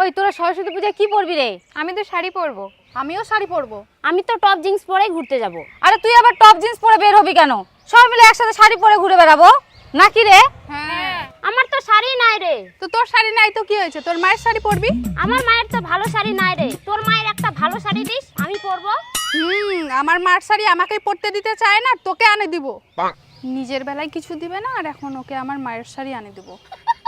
ওই তোরা সরস্বতী পূজায় কি পরবি রে? আমি তো শাড়ি পরবো। আমিও শাড়ি পরবো। আমি তো টপ জিন্স পরেই ঘুরতে যাব। আরে তুই আবার টপ জিন্স পরে বের হবি কেন? সবাই মিলে একসাথে শাড়ি পরে ঘুরে বেড়াবো। নাকি রে? হ্যাঁ। আমার তো শাড়ি নাই রে। তো তোর শাড়ি নাই তো কি হয়েছে? তোর মায়ের শাড়ি পরবি? আমার মায়ের তো ভালো শাড়ি নাই রে। তোর মায়ের একটা ভালো শাড়ি দিস আমি পরবো। হুম আমার মার শাড়ি আমাকেই পরতে দিতে চায় না তোকে আনে দিব। নিজের বেলায় কিছু দিবে না আর এখন ওকে আমার মায়ের শাড়ি আনে দিব।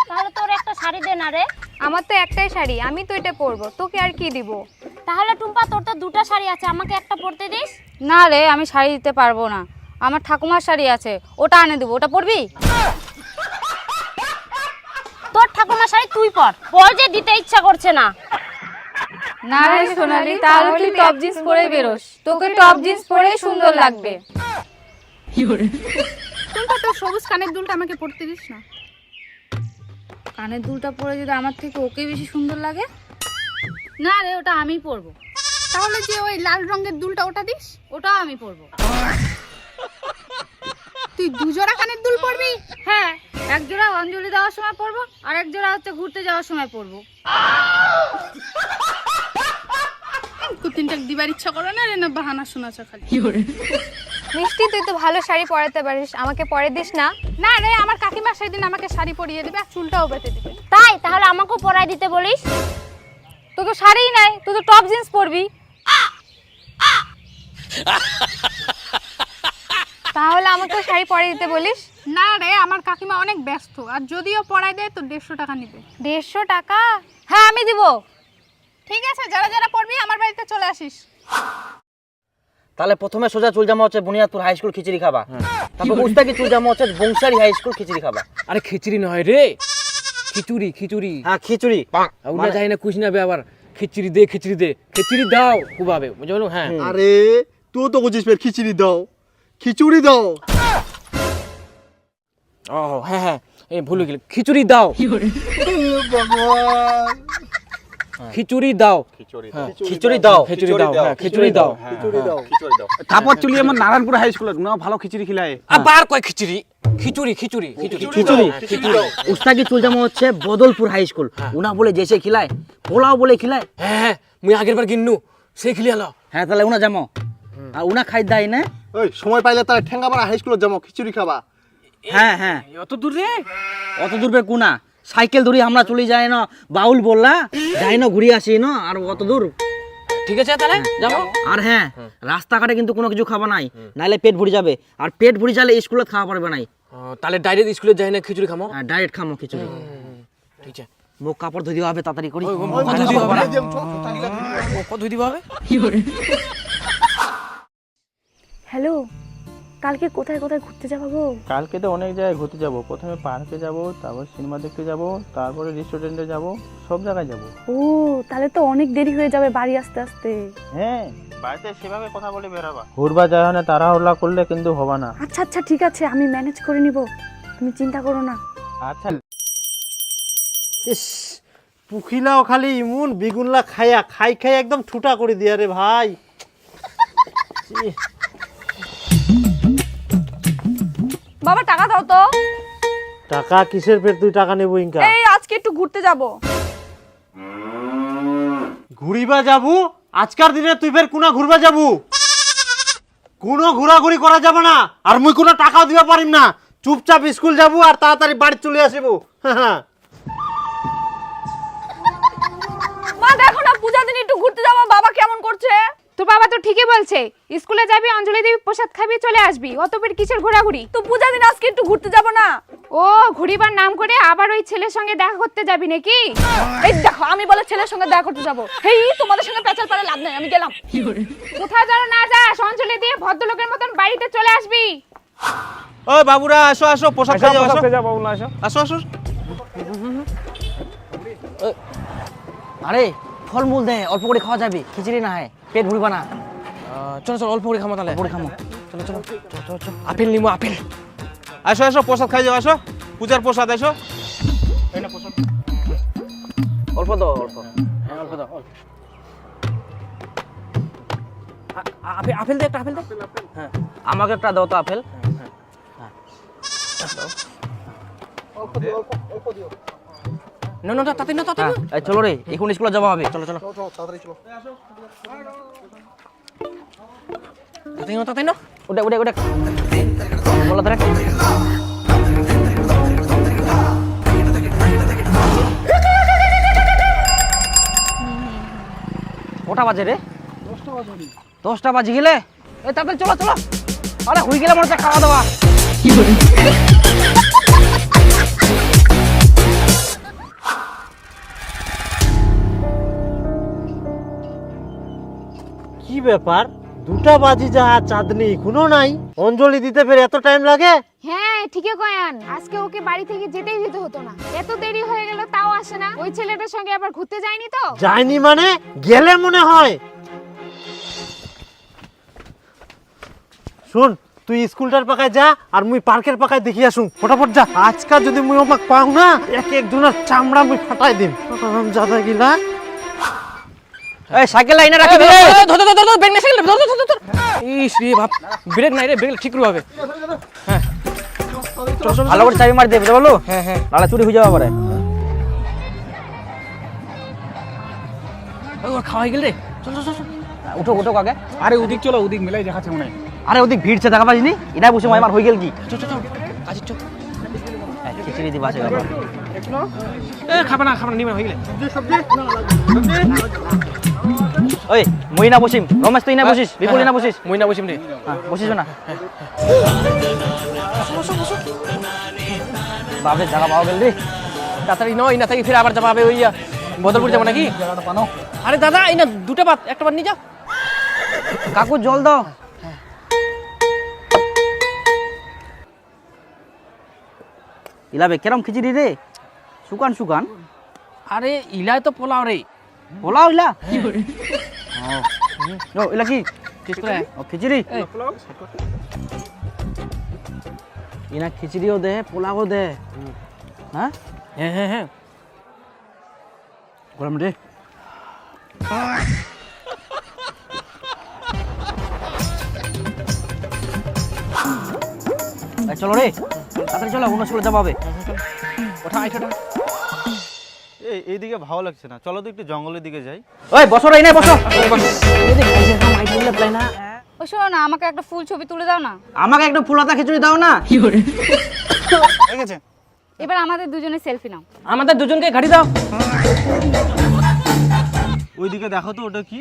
তাহলে তোর একটা শাড়ি দে না রে। আমার তো একটাই শাড়ি আমি তো এটা পরবো তোকে আর কি দিব? তাহলে টুম্পা তোর তো দুটো শাড়ি আছে আমাকে একটা পরতে দিস? না রে আমি শাড়ি দিতে পারব না। আমার ঠাকুমার শাড়ি আছে ওটা আনে দেবো ওটা পরবি? তোর ঠাকুমার শাড়ি তুই পর পর যে দিতে ইচ্ছা করছে না। না রে সোনালি তাহলে তুই টপ জিন্স পরে বেরোস। তোকে টপ জিন্স পরেই সুন্দর লাগবে। তোর সবুজ কানের দুলটা আমাকে পরতে দিস না। কানের দুলটা পরে যদি আমার থেকে ওকে বেশি সুন্দর লাগে? না রে, ওটা আমিই পরবো। তাহলে যে ওই লাল রঙের দুলটা ওটা দিস? ওটাও আমি পরবো। তুই দুজোড়া কানের দুল পরবি? হ্যাঁ এক জোড়া অঞ্জলি দেওয়ার সময় পরবো, আর এক জোড়া হচ্ছে ঘুরতে যাওয়ার সময় পরবো। কুতিনটা দিবার ইচ্ছা করে না রে, না বাহানা শোনাছ খালি। মিষ্টি তুই তো ভালো শাড়ি পরাতে পারিস। আমাকে পরে দিস না। না রে আমার কাকিমা সেদিন আমাকে শাড়ি পরিয়ে দিবে আর চুলটাও বেঁধে দিবে। তাই? তাহলে আমাকেও পরাই দিতে বলিস? তোর তো শাড়িই নাই তুই তো টপ জিন্স পরবি। তাহলে আমাকেও শাড়ি পরে দিতে বলিস? না রে আমার কাকিমা অনেক ব্যস্ত আর যদিও পড়ায় দেয় তো দেড়শো টাকা নিবে। দেড়শো টাকা? হ্যাঁ আমি দিব। ঠিক আছে যারা যারা পড়বি আমার বাড়িতে চলে আসিস। তাহলে প্রথমে সোজা চুল জামা হচ্ছে বুনিয়াদপুর হাই স্কুল খিচুড়ি খাবা। তারপর উস্তাকি চুল জামা হচ্ছে বংশারি হাই স্কুল খিচুড়ি খাবা। আরে খিচুড়ি নয় রে। খিচুড়ি খিচুড়ি। হ্যাঁ খিচুড়ি। ওটা যাই না কুছ না বে আবার। খিচুড়ি দে খিচুড়ি দে। খিচুড়ি দাও কুবাবে বুঝতে পারল? হ্যাঁ। আরে তুই তো বুঝিস ফের খিচুড়ি দাও। খিচুড়ি দাও। ও হ্যাঁ হ্যাঁ। এই ভুলে গেলে। খিচুড়ি দাও। কি ভগবান। খিচুড়ি দাও। হ্যাঁ। খিচুড়ি দাও। খিচুড়ি দাও। হ্যাঁ খিচুড়ি দাও। তারপর চলি আমার নারায়ণপুর হাই স্কুলে না ভালো খিচুড়ি খিলায়। আবার কয় খিচুড়ি? খিচুড়ি খিচুড়ি খিচুড়ি। খিচুড়ি উস্তাকি চুল হচ্ছে? বদলপুর হাই স্কুল উনা বলে যেসে খিলায় পোলাও বলে খিলায়। হ্যাঁ হ্যাঁ মুই আগের বার কিন্নু সে খিলি আলো হ্যাঁ তাহলে উনা জামো। আর উনা খাই দেয় না। ওই সময় পাইলে তারা ঠেঙ্গাপাড়া হাই স্কুলে যাব খিচুড়ি খাবা। হ্যাঁ হ্যাঁ। অত দূর রে? অত দূর কুনা সাইকেল ধরি আমরা চলে যাই না বাউল বললা যাই না ঘুরে আসি না আর অত দূর ঠিক আছে তাহলে যাব আর হ্যাঁ রাস্তাঘাটে কিন্তু কোনো কিছু খাবা নাই নাইলে পেট ভরে যাবে আর পেট ভরে যালে স্কুলে খাওয়া পারবে নাই তাহলে ডাইরেক্ট স্কুলে যাই না খিচুড়ি খামো ডাইরেক্ট খামো খিচুড়ি ঠিক আছে মুখ কাপড় ধুই দিবা হবে তাড়াতাড়ি করি কত ধুই দিবা হবে কত ধুই দিবা হবে হ্যালো কালকে কোথায় কোথায় ঘুরতে যাব গো? কালকে তো অনেক জায়গায় ঘুরতে যাব। প্রথমে পার্কে যাব তারপর সিনেমা দেখতে যাব তারপরে রেস্টুরেন্টে যাব সব জায়গায় যাব। ও তাহলে তো অনেক দেরি হয়ে যাবে বাড়ি আসতে আসতে। হ্যাঁ বাড়িতে সেভাবে কথা বলে বেরোবা। ঘুরবা যায় না তাড়াহুড়া করলে কিন্তু হবে না। আচ্ছা আচ্ছা ঠিক আছে আমি ম্যানেজ করে নিব। তুমি চিন্তা করো না। আচ্ছা। ইস পুখিলাও খালি ইমুন বিগুনলা খাইয়া খাই খাই একদম ঠুটা করে দিয়া রে ভাই। বাবা টাকা দাও তো। টাকা কিসের ফের তুই টাকা নেব ইনকা? এই আজকে একটু ঘুরতে যাব। ঘুরিবা যাবু? আজকার দিনে তুই ফের কোনা ঘুরবা যাবু? কোনো ঘোরাঘুরি করা যাবে না আর মুই কোনো টাকাও দিবা পারিম না। চুপচাপ স্কুল যাব আর তাড়াতাড়ি বাড়ি চলে আসব। হ্যাঁ। মা দেখো না পূজা দিন একটু ঘুরতে যাব বাবা কেমন করছে? তোর বাবা তো ঠিকই বলছে স্কুলে যাবি অঞ্জলি দেবী প্রসাদ খাবি চলে আসবি। অত পেট কিসের ঘোরাঘুরি? তো পূজা দিন আজকে একটু ঘুরতে যাব না। ও ঘুরিবার নাম করে আবার ওই ছেলের সঙ্গে দেখা করতে যাবি নাকি? এই দেখো আমি বলে ছেলের সঙ্গে দেখা করতে যাব। হেই তোমাদের সঙ্গে পেঁচাল পারে লাভ নাই আমি গেলাম। কোথাও যেন না যাস অঞ্জলি দিয়ে ভদ্রলোকের মতন বাড়িতে চলে আসবি। ও বাবুরা আসো আসো পোশাক খাই যাও আসো। আসো আসো। আরে ফলমূল দে অল্প করে খাওয়া যাবে খিচুড়ি না হয় পেট ভরবা না। চলো চলো অল্প করে খামো তাহলে। পরে খামো। চলো চলো চলো চলো আপেল নিবো আপেল। আসো আসো প্রসাদ খাই যাও আসো। পূজার প্রসাদ আসো। অল্প দাও অল্প। হ্যাঁ। অল্প দাও অল্প। আ- আপেল আপেল দে একটা আপেল দে। হ্যাঁ আমাকে একটা দাও তো আপেল। না না তাতে না তাতে এই চলো রে এখন স্কুলে যাওয়া হবে। চলো চলো। তাতে না তাতে না উঠে উঠে উঠে। বলো ধরে কটা বাজে রে? দশটা বাজে গেলে? এই তাড়াতাড়ি চলো চলো। আরে হয়ে গেলে মনে হচ্ছে খাওয়া দাওয়া। কি ব্যাপার? দুটা বাজি যা চাঁদনি কোনো নাই? অঞ্জলি দিতে ফের এত টাইম লাগে? হ্যাঁ ঠিকই কয়ান। আজকে ওকে বাড়ি থেকে যেতেই দিতে হতো না। এত দেরি হয়ে গেল তাও আসে না। ওই ছেলেটার সঙ্গে আবার ঘুরতে যায়নি তো? যায়নি মানে? গেলে মনে হয়। শোন তুই স্কুলটার পাকায় যা আর মুই পার্কের পাকায় দেখি আসুন। ফটাফট যা। আজকাল যদি মুই ওমাক পাও না এক এক একজনের চামড়া মুই ফাটাই দিম। জাদা গিলা। এই সাইকেল লাইনে রাখি দে ধর ধর ধর ধর ব্রেক নাই সাইকেল ধর ধর ধর ধর ইস রে বাপ ব্রেক নাই রে ব্রেক ঠিক হবে। ভালো করে চাবি মার দে বুঝতে পারল? হ্যাঁ হ্যাঁ। নাহলে চুরি হয়ে যাওয়া পারে। ও খাওয়া গেল রে। চল চল চল চল। উঠো উঠো কাকে। আরে ওদিক চলো ওদিক মেলাই দেখাচ্ছে মনে আরে ওদিক ভিড়ছে দেখা পাইনি এটা বসে মাইমার হয়ে গেল কি? চল চল চল কাজে চল। হ্যাঁ, খিচুড়ি দিবা আছে ব্যাপার এ খাবে না খাবে না নিবে হয়ে গেলে। ওই মই না বসিম। রমেশ তুই না বসিস? বিপুল না বসিস? মই না বসিম রে। হ্যাঁ, বসিস না। বাপরে জায়গা পাওয়া গেল রে। তাড়াতাড়ি নয় না থাকি ফির আবার যাবা হবে ওই বদরপুর যাব নাকি? আরে দাদা এই না দুটো বাত একটা বাত নিয়ে যাও। কাকু জল দাও। ইলাবে কেরম খিচুড়ি রে? শুকান শুকান। আরে ইলাই তো পোলাও রে। পোলাও ইলা? ও ইলা কি টেস্ট ও খিচুড়ি ইনা খিচুড়িও দে পোলাও দে হ্যাঁ হ্যাঁ হ্যাঁ হ্যাঁ গরম রে চলো রে তাড়াতাড়ি চলো অন্য স্কুলে যাব হবে আইঠা এই এইদিকে ভালো লাগছে না। চলো তো একটু জঙ্গলের দিকে যাই। ওই বসো রে নাই বসো। ও শোনো না আমাকে একটা ফুল ছবি তুলে দাও না। আমাকে একটু ফুলাতা খিচুড়ি দাও না। ঠিক আছে এবার আমাদের দুজনে সেলফি নাও। আমাদের দুজনকে গাড়ি দাও। ওইদিকে দেখো তো ওটা কি?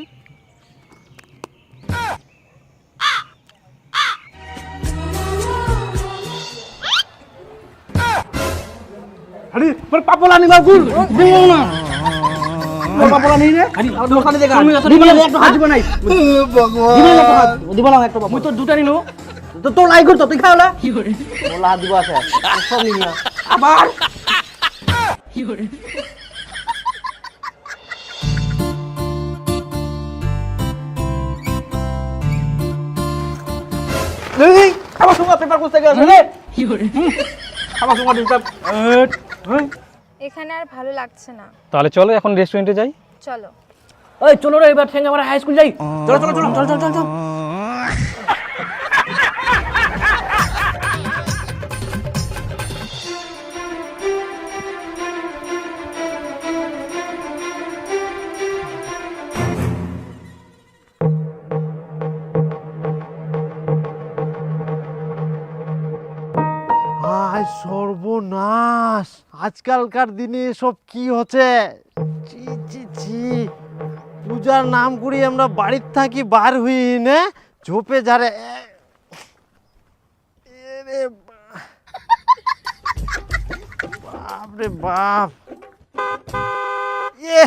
মোর পাপলা নিবা গুল দিও না। মোর পাপলা নেই রে। আরে দোকানে দেখা তুমি যত দিবা নিয়ে না একটু হাত দিবা নাই ভগবান। দিবা না একটু হাত দিবা না একটু মুই তো দুটা নিলো। তো তো লাই করতো তুই খাওলা? বলা হাত দিব আছে। সব নিয়া আবার? এই আমার সঙ্গে পেপার করতে গেছে রে আমার সঙ্গে এখানে আর ভালো লাগছে না। তাহলে চলো এখন রেস্টুরেন্টে যাই। চলো। ওই চলো রে এবার ঠেঙ্গা মারা হাই স্কুল যাই। চলো চলো চলো চলো চলো চল। আজকালকার দিনে সব কি হচ্ছে? ছি ছি ছি। পূজার নাম করি আমরা বাড়ির থাকি বার হই, না? ঝোপে যারে এ- এরে বা- বাপ এ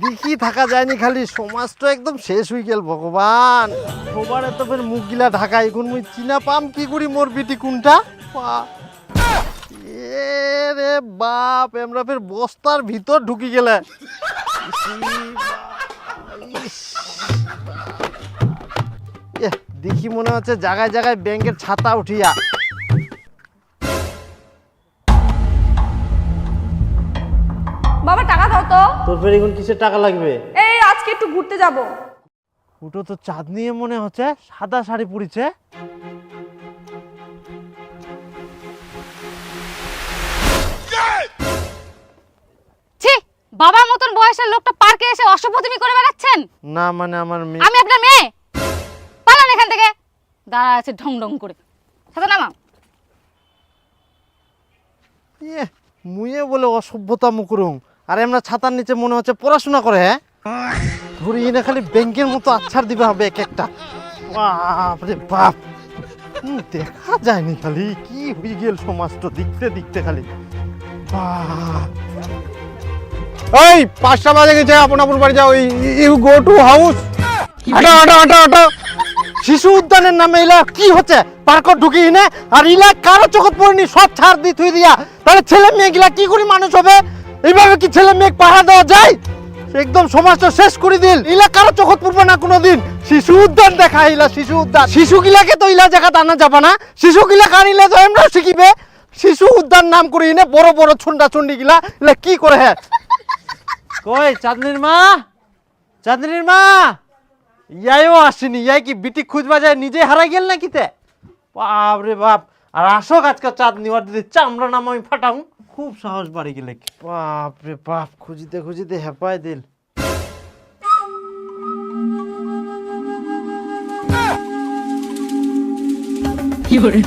দেখি থাকা যায়নি খালি। সমাজটা একদম শেষ হয়ে গেল, ভগবান। সবার এত ফের মুখগিলা ঢাকা এখন মুই চিনা পাম কি করি মোর বিটি কোনটা? পা- এ রে বাপ আমরা ফের বস্তার ভিতর ঢুকি গেলে। দেখি মনে হচ্ছে জায়গায় জায়গায় ব্যাংকের ছাতা উঠিয়া। বাবা টাকা দাও তো। তোর ফের এখন কিসের টাকা লাগবে? এই আজকে একটু ঘুরতে যাব। ওটা তো চাঁদ নিয়ে মনে হচ্ছে সাদা শাড়ি পরিছে। বাবার মতন বয়সের লোকটা পার্কে এসে অসভ্যতমি করে বেড়াচ্ছেন? না মানে আমার মেয়ে আমি আপনার মেয়ে? পালান এখান থেকে। দাঁড়া আছে ঢং ঢং করে। সাথে নামা ইয়ে, মুয়ে বলে অসভ্যতা মুকুরুম আর এমনা ছাতার নিচে মনে হচ্ছে পড়াশোনা করে হ্যাঁ? ধরে এনে খালি ব্যাংকের মতো আচ্ছার দিবে হবে এক একটা। বাপরে বাপ। দেখা যায়নি খালি। কি হয়ে গেল সমাজটা দেখতে দেখতে খালি। বাপ। এই পাঁচটা বাজে গেছে আপন বাড়ি যাও। ইউ গো টু হাউস হাঁটো হাঁটো হাঁটো হাঁটো শিশু উদ্যানের নামে ইলা কি হচ্ছে? পার্ক ঢুকি নে। আর ইলা কারও চোখত পড়েনি, সব ছাড় দি, থুই দিয়া। তাহলে ছেলে মেয়ে গিলা কি করে মানুষ হবে? এইভাবে কি ছেলে মেয়ে পাহারা দেওয়া যায়? একদম সমাজটা শেষ করে দিল। ইলা কারও চোখত পড়বে না কোনোদিন। শিশু উদ্যান দেখা ইলা শিশু উদ্যান। শিশু গিলাকে তো ইলা জায়গা আনা যাবে না। শিশু গিলা কানিলে তো এমরা শিখিবে। শিশু উদ্যান নাম করে ইনে বড় বড় ছুন্ডা ছুন্ডি গিলা কি করে হ্যাঁ কই, চাঁদনির মা? চাঁদনির মা? ইয়াইও আসেনি, ইয়াই কি বিটি খুঁজবা যায় নিজে হারাই গেল নাকি তে? বাপ রে বাপ, আর আসক আজকে চাঁদ নিবার দিদি চামড়া নাম আমি ফাটাও। খুব সাহস বাড়ি গেলে বাপ রে বাপ, খুঁজিতে খুঁজিতে হেপায় দিল। ওই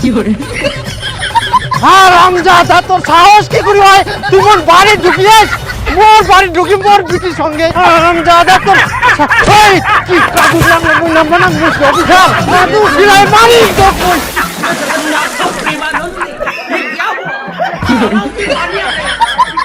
কি করে? তোর সাহস কি করে হয়? তুই মোর বাড়ি ঢুকিয়েস? মোর বাড়ি ঢুকি মোর বিটির সঙ্গে। হারাম জাদা তোর এই কি কাদু নাম নাম নাম অফিসার কাদু সিলাই মারি তো কই